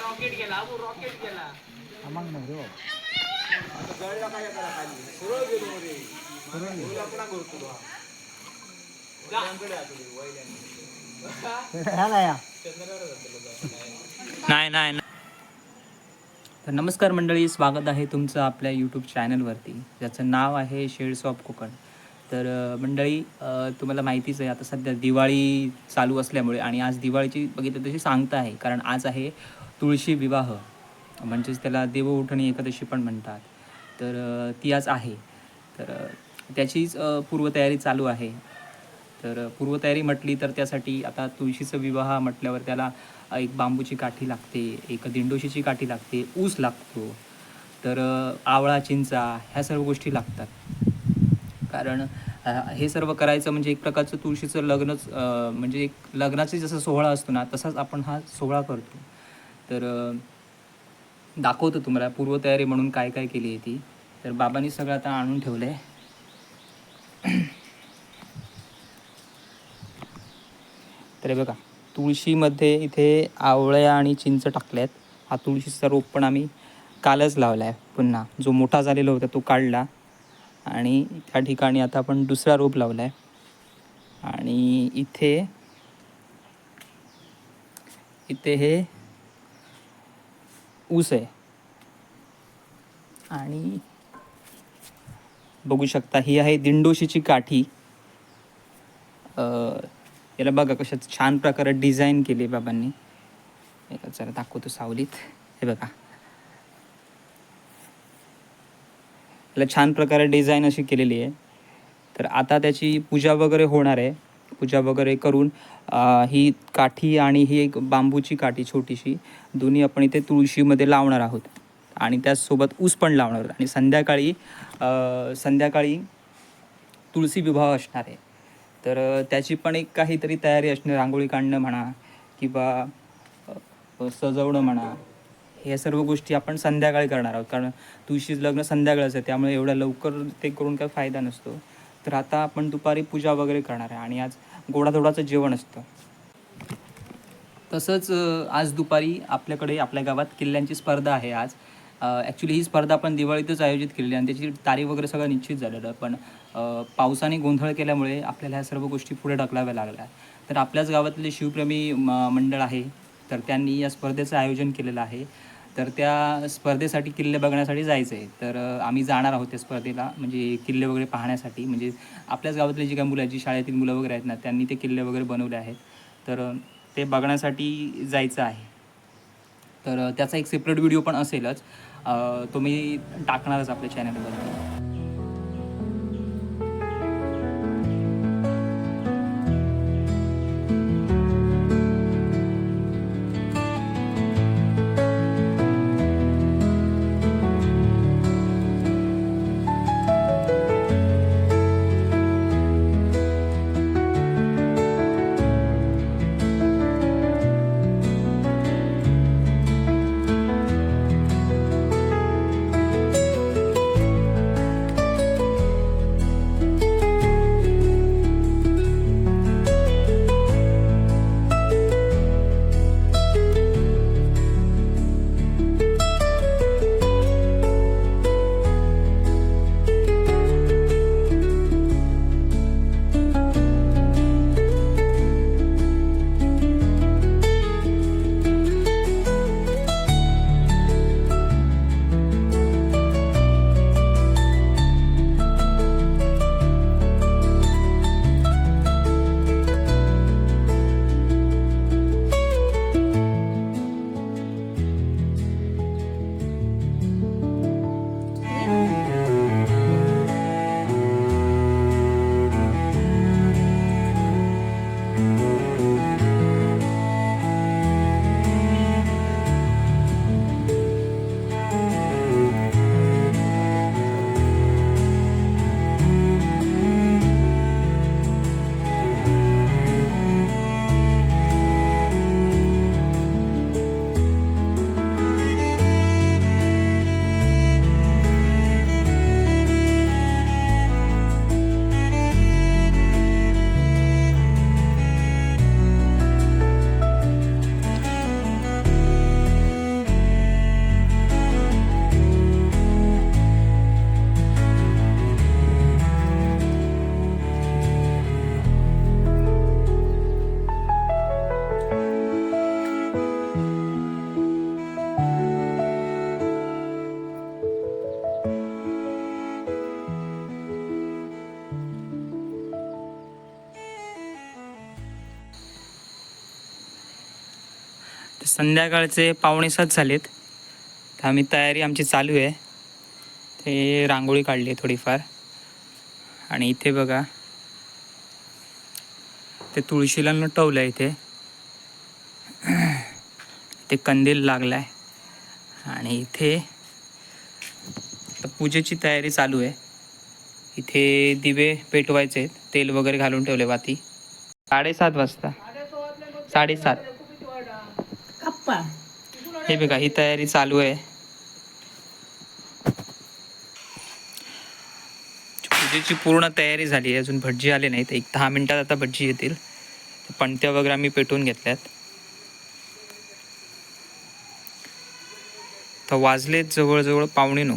Rocket गेला rocket गेला नाही रे काय करा खाली सरळ गेलो रे सरळ करतो नाही नाही नाही. तर नमस्कार मंडळी स्वागत आहे तुमचं आपल्या यूट्यूब चॅनलवरती ज्याचं नाव आहे शेड्स ऑफ कोकण तर मंडळी तुम्हाला माहितीच आहे आता सध्या दिवाळी चालू असल्यामुळे आणि आज दिवाळीची बघितलं तशी सांगता आहे कारण आज आहे तुळशी विवाह. म्हणजेच त्याला देवउठणी एकादशी पण म्हणतात. तर ती आज आहे. तर त्याचीच पूर्वतयारी चालू आहे. तर पूर्वतयारी म्हटली तर त्यासाठी आता तुळशीचा विवाह म्हटल्यावर त्याला एक बांबूची काठी लागते एक दिंडोशीची काठी लागते ऊस लागतो. तर आवळा चिंचा ह्या सर्व गोष्टी लागतात. कारण हे सर्व करायचं म्हणजे एक प्रकारचं तुळशीचं लग्नच म्हणजे एक लग्नाचा जसा सोहळा असतो ना तसाच आपण हा सोहळा करतो. तर दाखवतो तुम्हाला पूर्वतयारी म्हणून काय काय केली आहे ती. तर बाबांनी सगळं आता आणून ठेवलं आहे तर हे बघा तुळशीमध्ये इथे आवळ्या आणि चिंच टाकल्यात. हा तुळशीचा रोप पण आम्ही कालच लावला आहे पुन्हा. जो मोठा झालेला होता तो काढला. आणि त्या ठिकाणी आता आपण दुसरा रोप लावला आहे आणि इथे इथे हे ऊस आहे. आणि बघू शकता ही आहे दिंडोशीची काठी. याला बघा कशा छान प्रकारे डिझाईन केली आहे बाबांनी. जरा दाखवतो सावलीत. हे बघा. त्याला छान प्रकारे डिझाईन अशी केलेली आहे. तर आता त्याची पूजा वगैरे होणार आहे. पूजा वगैरे करून ही काठी आणि ही एक बांबूची काठी छोटीशी दोन्ही आपण इथे तुळशीमध्ये लावणार आहोत. आणि त्याचसोबत ऊस पण लावणार आहोत. आणि संध्याकाळी संध्याकाळी तुळशी विवाह असणार आहे. तर त्याची पण एक काहीतरी तयारी असणे रांगोळी काढणं म्हणा किंवा सजवणं म्हणा. ह्या सर्व गोष्टी आपण संध्याकाळी करणार आहोत. कारण तुळशीचं लग्न संध्याकाळचं आहे त्यामुळे एवढ्या लवकर ते करून काही फायदा नसतो. तर आता आपण दुपारी पूजा वगैरे करणार आहे आणि आज गोडाधोडाचं जेवण असतं. तसंच आज दुपारी आपल्याकडे आपल्या गावात किल्ल्यांची स्पर्धा आहे आज. ॲक्च्युली ही स्पर्धा आपण दिवाळीतच आयोजित केलेली आणि त्याची तारीख वगैरे सगळं निश्चित झालेलं पण पावसाने गोंधळ केल्यामुळे आपल्याला ह्या सर्व गोष्टी पुढे ढकलाव्या लागल्या तर आपल्याच गावातले शिवप्रेमी मंडळ आहे. तर त्यांनी या स्पर्धेचं आयोजन केलेलं आहे. तर त्या स्पर्धेसाठी किल्ले बघण्यासाठी जायचं आहे तर आम्ही जाणार आहोत त्या स्पर्धेला म्हणजे किल्ले वगैरे पाहण्यासाठी. म्हणजे आपल्याच गावातले जी काही मुलं आहेत जी शाळेतील मुलं वगैरे आहेत ना त्यांनी ते किल्ले वगैरे बनवले आहेत. तर ते बघण्यासाठी जायचं आहे. तर त्याचा एक सेपरेट व्हिडिओ पण असेलच. तो मी टाकणारच आपल्या चॅनलवरती संध्याकाळचे पावणेसात झालेत. तर आम्ही तयारी आमची चालू आहे. ते रांगोळी काढली आहे थोडीफार. आणि इथे बघा. ते तुळशीला नटवलं आहे इथे. ते कंदील लागला आहे आणि इथे पूजेची तयारी चालू आहे. इथे दिवे पेटवायचे आहेत. तेल वगैरे घालून ठेवले वाती. साडेसात वाजता. साडेसात. हे बघा ही तयारी चालू आहे. पूजेची पूर्ण तयारी झाली आहे. अजून भटजी आले नाहीत. एक दहा मिनिटात आता भटजी येतील. पणत्या वगैरे आम्ही पेटवून घेतल्यात. तर वाजलेत जवळजवळ पावणे नऊ.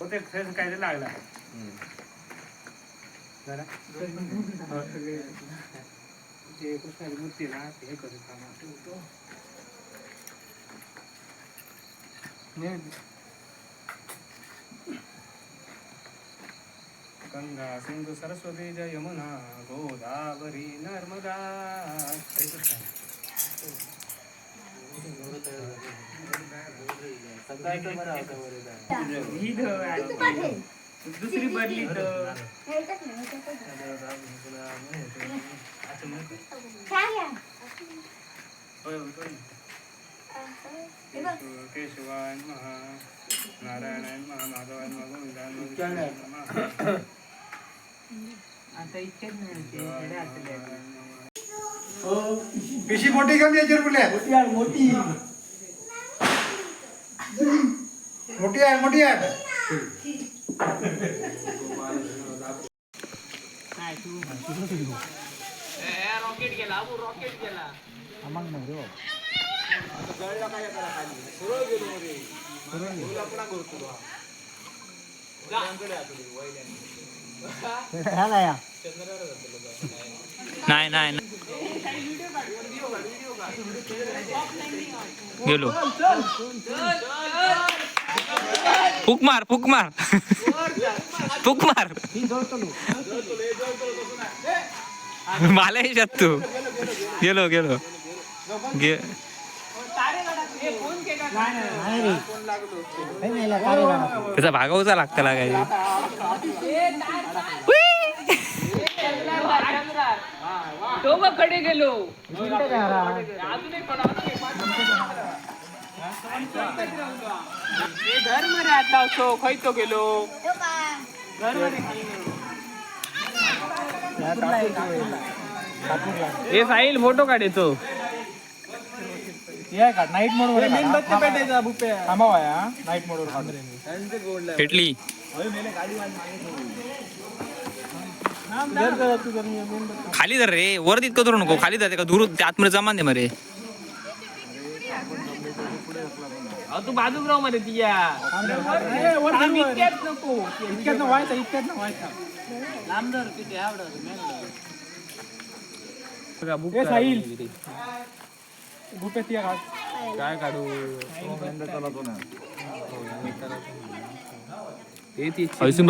होते काय ते लागला जरा ते कृष्णाची मूर्ती ना ते हे करत कामा ठेवतो गंगा सिंधू सरस्वती जय यमुना गोदावरी नर्मदा हरे कृष्ण ही ध- आणि दुसरी बदली तर केशवाय महा नारायणाय महा माधवाय महा गोविंदाय महा पिशी मोठी कमी याच्यावर बोलल्या मोठी मोठी आहे मोठी आहे रॉकेट गेला रॉकेट गेला आता जळला काय करा खाली सरळ गेलो मध्ये करतो नाही नाही. गेलो फुक मार फुक मार. फुक मार. मला तू. गेलो गेलो. गे त्याचा भागवचा लागतं लागायची कडे गेलो. घरमध्ये आता असो खयचो गेलो? हे साहिल फोटो काढतो नाईट मोड वर मेणबत्ती पेटायचा बुप्पे थांबावा नाईट मोड वर पेटली खाली धर रे वर तितकं धरू नको खाली धर का दूर त्या आतमध्ये जमा दे मरे. तू बाजूक रावमध्ये तिया आम्ही इतक्यात नको. इतक्यात ना व्हायचा इतक्यात ना व्हायचा. ए साहिल. बुप्पे ती घाल काय काढू?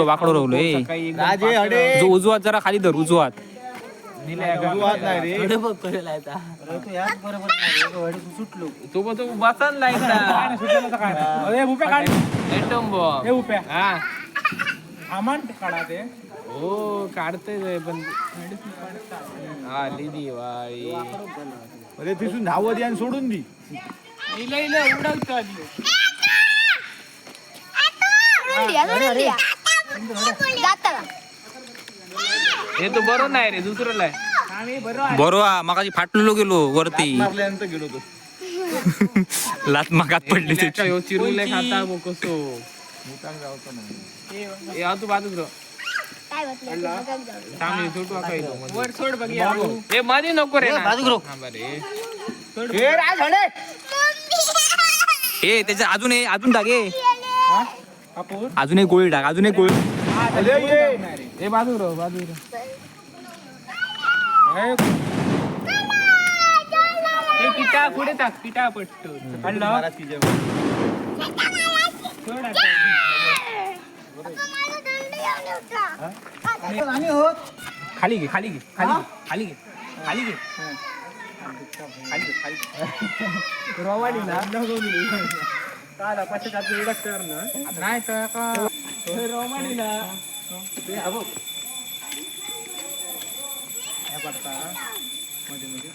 वाकडो राहुलो ए. राजे हडे. जो उजवात जरा खाली धर उजवात. तू पण तू बसन काढ. हा आमान काढा ते. हो काढते पण आली दिवाळी अरे तिथून धावत या आणि सोडून दी. इला इला उडवतो आधी. जाता. हे तो बरोबर नाही रे दुसरं बरोबर बरोबर मगाशी फाटलेलो गेलो वरती. गेलो तो लात मागात पडली त्याची. ह्यो चिरुले खाता मग कसो हा तू हे. वर सोडमध्ये नको रे रे. त्याच्या अजून अजून टाक अजून एक गोळी टाक अजून एक गोळी. बाजूक राह बाजूक राह पिठा पुढे टाक पिठा पटतो काढलं खाली घे खाली घे खाली घे खाली घे खाली घे खाली घे खाली घे. रवाडीला काला पाचशे ना. नाही तर का? रवाडीला पडता. मध्ये मध्ये.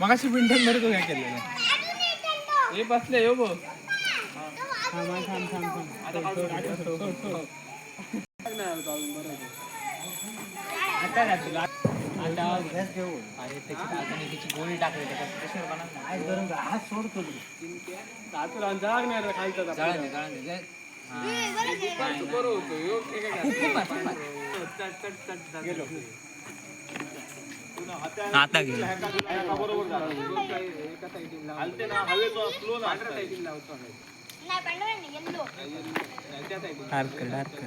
मगाशी पिंठनमध्ये तो काय केलेलं. हे बसले हो बघ. थांब थांब थांब थांब. आता गोळी टाकली त्याच्यात प्रश्न गेलो. आता पांढरा नाही येल्लो डार्क कर कर